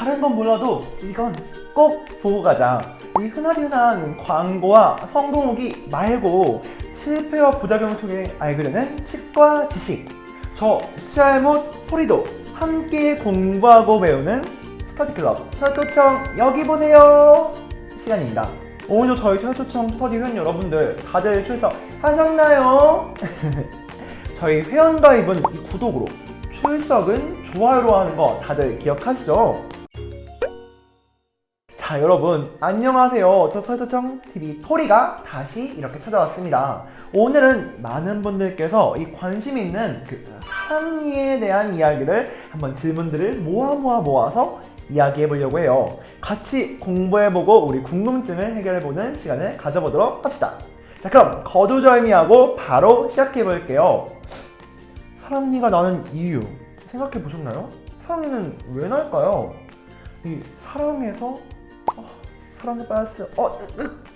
다른 건 몰라도 이건 꼭 보고 가자. 이 흔하디 흔한 광고와 성공 후기 말고 실패와 부작용을 통해 알게 되는 치과 지식. 저 치알못 토리도 함께 공부하고 배우는 스터디 클럽 철도청 여기 보세요 시간입니다. 오늘도 저희 철도청 스터디 회원 여러분들 다들 출석하셨나요? 저희 회원 가입은 이 구독으로 출석은 좋아요로 하는 거 다들 기억하시죠? 자 여러분 안녕하세요. 저 설도청 TV 토리가 다시 이렇게 찾아왔습니다. 오늘은 많은 분들께서 이 관심 있는 그 사랑니에 대한 이야기를 한번 질문들을 모아 모아 모아서 이야기해 보려고 해요. 같이 공부해 보고 우리 궁금증을 해결해 보는 시간을 가져보도록 합시다. 자 그럼 거두절미하고 바로 시작해 볼게요. 사랑니가 나는 이유 생각해 보셨나요? 사랑니는 왜 날까요? 이 사랑에서 어, 사랑에 빠졌어 어,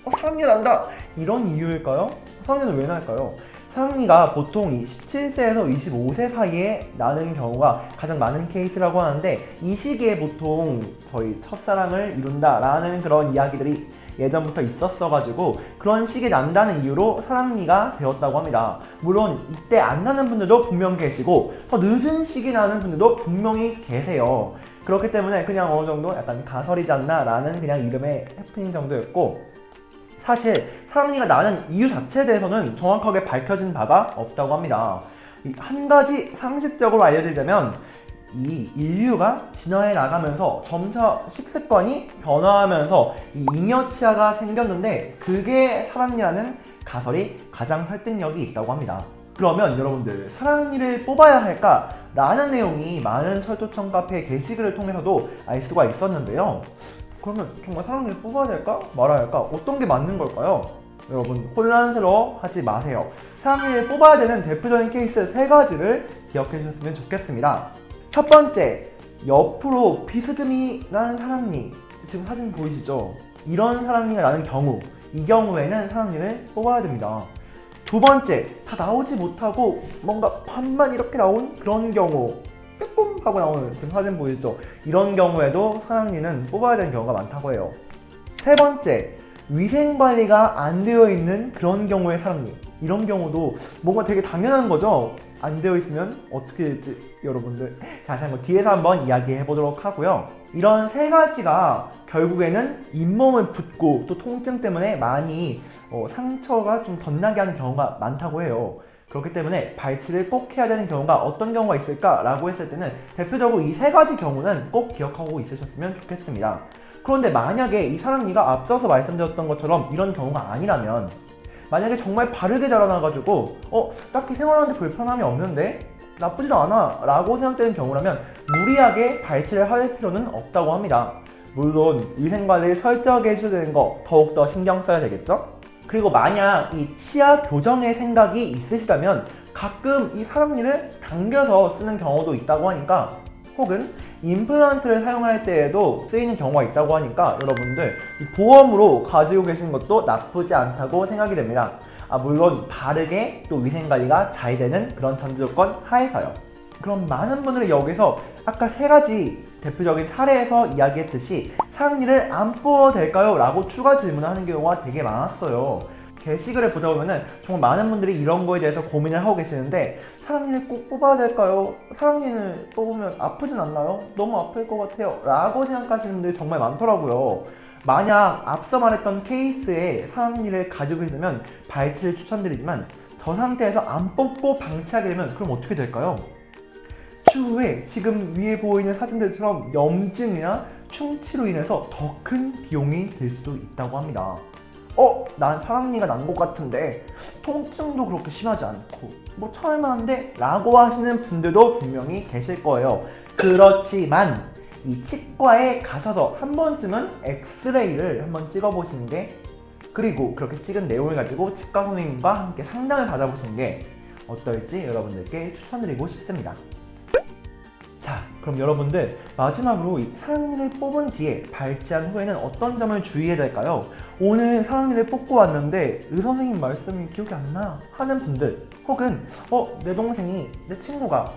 어 사랑니가 난다 이런 이유일까요? 사랑니는 왜 날까요? 사랑니가 보통 이 17세에서 25세 사이에 나는 경우가 가장 많은 케이스라고 하는데 이 시기에 보통 저희 첫사랑을 이룬다라는 그런 이야기들이 예전부터 있었어가지고 그런 시기에 난다는 이유로 사랑니가 되었다고 합니다. 물론 이때 안 나는 분들도 분명 계시고 더 늦은 시기 나는 분들도 분명히 계세요. 그렇기 때문에 그냥 어느 정도 약간 가설이지 않나라는 그냥 이름의 해프닝 정도였고 사실 사랑니가 나는 이유 자체에 대해서는 정확하게 밝혀진 바가 없다고 합니다. 이한 가지 상식적으로 알려드리자면 이 인류가 진화해 나가면서 점차 식습관이 변화하면서 이 잉여 치아가 생겼는데 그게 사랑니라는 가설이 가장 설득력이 있다고 합니다. 그러면 여러분들 사랑니를 뽑아야 할까? 라는 내용이 많은 철도청 카페 게시글을 통해서도 알 수가 있었는데요. 그러면 정말 사랑니를 뽑아야 될까? 말아야 할까? 어떤 게 맞는 걸까요? 여러분 혼란스러워 하지 마세요. 사랑니를 뽑아야 되는 대표적인 케이스 세 가지를 기억해 주셨으면 좋겠습니다. 첫 번째, 옆으로 비스듬히 나는 사랑니. 지금 사진 보이시죠? 이런 사랑니가 나는 경우, 이 경우에는 사랑니를 뽑아야 됩니다. 두 번째, 다 나오지 못하고 뭔가 반만 이렇게 나온 그런 경우, 빼꼼 하고 나오는 지금 사진 보이시죠? 이런 경우에도 사랑니는 뽑아야 되는 경우가 많다고 해요. 세 번째, 위생 관리가 안 되어 있는 그런 경우의 사랑니. 이런 경우도 뭔가 되게 당연한 거죠. 안 되어 있으면 어떻게 될지 여러분들 자세한 거 뒤에서 한번 이야기해 보도록 하고요. 이런 세 가지가 결국에는 잇몸을 붓고 또 통증 때문에 많이 어, 상처가 좀 덧나게 하는 경우가 많다고 해요. 그렇기 때문에 발치를 꼭 해야 되는 경우가 어떤 경우가 있을까라고 했을 때는 대표적으로 이 세 가지 경우는 꼭 기억하고 있으셨으면 좋겠습니다. 그런데 만약에 이 사랑니가 앞서서 말씀드렸던 것처럼 이런 경우가 아니라면 만약에 정말 바르게 자라나가지고 어 딱히 생활하는데 불편함이 없는데 나쁘지도 않아 라고 생각되는 경우라면 무리하게 발치를 할 필요는 없다고 합니다 물론 위생관리를 철저하게 되는 거 더욱더 신경 써야 되겠죠? 그리고 만약 이 치아 교정의 생각이 있으시다면 가끔 이 사랑니를 당겨서 쓰는 경우도 있다고 하니까 혹은 임플란트를 사용할 때에도 쓰이는 경우가 있다고 하니까 여러분들 이 보험으로 가지고 계신 것도 나쁘지 않다고 생각이 됩니다. 아, 물론 바르게 또 위생관리가 잘 되는 그런 전조건 하에서요. 그럼 많은 분들이 여기서 아까 세 가지 대표적인 사례에서 이야기했듯이 사랑니를 안 뽑아도 될까요? 라고 추가 질문을 하는 경우가 되게 많았어요. 게시글을 보다 보면은 정말 많은 분들이 이런 거에 대해서 고민을 하고 계시는데 사랑니를 꼭 뽑아야 될까요? 사랑니를 뽑으면 아프진 않나요? 너무 아플 것 같아요. 라고 생각하시는 분들이 정말 많더라고요. 만약 앞서 말했던 케이스에 사랑니를 가지고 있으면 발치를 추천드리지만 저 상태에서 안 뽑고 방치하게 되면 그럼 어떻게 될까요? 추후에 지금 위에 보이는 사진들처럼 염증이나 충치로 인해서 더 큰 비용이 들 수도 있다고 합니다. 어? 난 사랑니가 난 것 같은데 통증도 그렇게 심하지 않고 뭐 참을만한데? 라고 하시는 분들도 분명히 계실 거예요. 그렇지만 이 치과에 가셔서 한 번쯤은 엑스레이를 한번 찍어보시는 게 그리고 그렇게 찍은 내용을 가지고 치과 선생님과 함께 상담을 받아보시는 게 어떨지 여러분들께 추천드리고 싶습니다. 자, 그럼 여러분들 마지막으로 이 사랑니를 뽑은 뒤에 발치한 후에는 어떤 점을 주의해야 될까요? 오늘 사랑니를 뽑고 왔는데 의 선생님 말씀이 기억이 안 나 하는 분들 혹은 어 내 동생이 내 친구가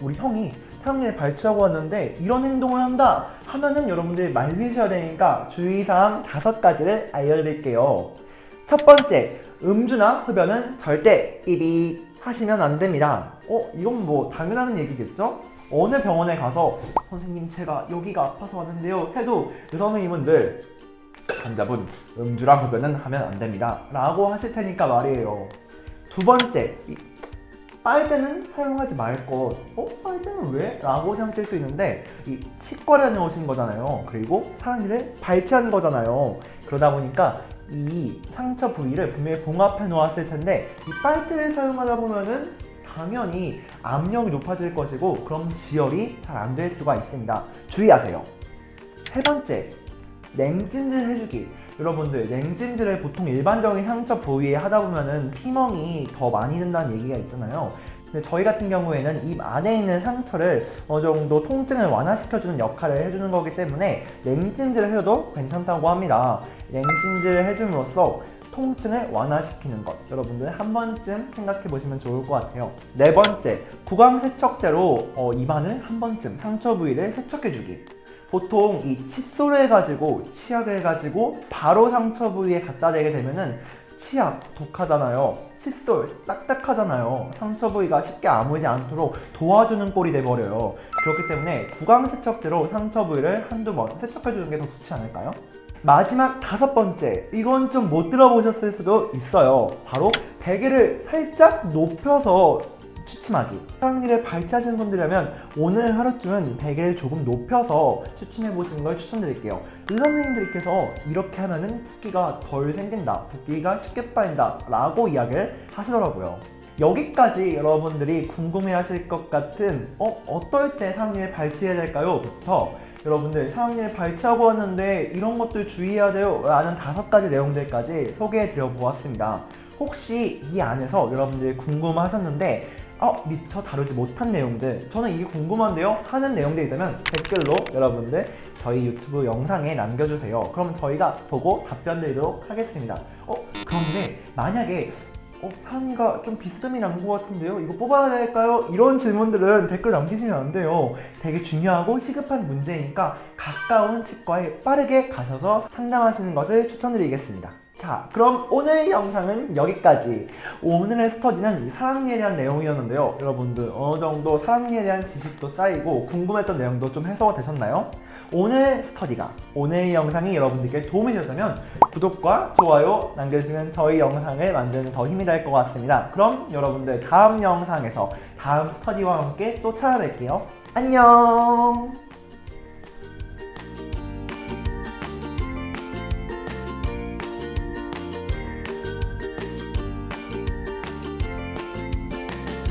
우리 형이 사랑니를 발치하고 왔는데 이런 행동을 한다 하면은 여러분들 말리셔야 되니까 주의사항 다섯 가지를 알려드릴게요. 첫 번째, 음주나 흡연은 절대 삐리 하시면 안 됩니다. 어, 이건 뭐 당연한 얘기겠죠? 어느 병원에 가서 선생님 제가 여기가 아파서 왔는데요 해도 그 선생님은 늘 환자분 음주랑 흡연은 하면 안 됩니다 라고 하실 테니까 말이에요 두 번째 이 빨대는 사용하지 말 것. 어? 빨대는 왜? 라고 생각될 수 있는데 이 치과를 다녀오신 거잖아요. 그리고 사람들을 발치한 거잖아요. 그러다 보니까 이 상처 부위를 분명히 봉합해 놓았을 텐데 이 빨대를 사용하다 보면은 당연히 압력이 높아질 것이고 그럼 지혈이 잘 안 될 수가 있습니다. 주의하세요. 세 번째, 냉찜질 해주기. 여러분들 냉찜질을 보통 일반적인 상처 부위에 하다 보면은 피멍이 더 많이 든다는 얘기가 있잖아요. 근데 저희 같은 경우에는 입 안에 있는 상처를 어느 정도 통증을 완화시켜주는 역할을 해주는 거기 때문에 냉찜질을 해도 괜찮다고 합니다. 냉찜질을 해줌으로써 통증을 완화시키는 것 여러분들 한 번쯤 생각해 보시면 좋을 것 같아요. 네 번째, 구강 세척제로 어, 입안을 한 번쯤 상처 부위를 세척해 주기. 보통 이 칫솔을 가지고 치약을 가지고 바로 상처 부위에 갖다 대게 되면은 치약 독하잖아요. 칫솔 딱딱하잖아요. 상처 부위가 쉽게 아물지 않도록 도와주는 꼴이 돼버려요. 그렇기 때문에 구강 세척제로 상처 부위를 한두 번 세척해주는 게 더 좋지 않을까요? 마지막 다섯 번째, 이건 좀 못 들어보셨을 수도 있어요. 바로 베개를 살짝 높여서 추침하기. 사랑니를 발치하시는 분들이라면 오늘 하루쯤은 베개를 조금 높여서 추침해 보시는 걸 추천드릴게요. 의사 선생님들께서 이렇게 하면은 붓기가 덜 생긴다, 붓기가 쉽게 빠진다 라고 이야기를 하시더라고요. 여기까지 여러분들이 궁금해 하실 것 같은 어, 어떨 때 사랑니를 발치해야 될까요? 부터 여러분들 사랑니를 발치하고 왔는데 이런 것들 주의해야 돼요. 라는 다섯 가지 내용들까지 소개해 드려 보았습니다. 혹시 이 안에서 여러분들이 궁금하셨는데 어, 미처 다루지 못한 내용들 저는 이게 궁금한데요? 하는 내용들이 있다면 댓글로 여러분들 저희 유튜브 영상에 남겨주세요. 그럼 저희가 보고 답변 드리도록 하겠습니다. 어 그런데 만약에 어, 사람과 좀 비스듬히 난 것 같은데요? 이거 뽑아야 될까요? 이런 질문들은 댓글 남기시면 안 돼요. 되게 중요하고 시급한 문제니까 가까운 치과에 빠르게 가셔서 상담하시는 것을 추천드리겠습니다. 자, 그럼 오늘 영상은 여기까지. 오늘의 스터디는 이 사랑니에 대한 내용이었는데요. 여러분들 어느 정도 사랑니에 대한 지식도 쌓이고 궁금했던 내용도 좀 해소가 되셨나요? 오늘 스터디가 오늘 영상이 여러분들께 도움이 되셨다면 구독과 좋아요 남겨주시면 저희 영상을 만드는 더 힘이 될 것 같습니다. 그럼 여러분들 다음 영상에서 다음 스터디와 함께 또 찾아뵐게요. 안녕!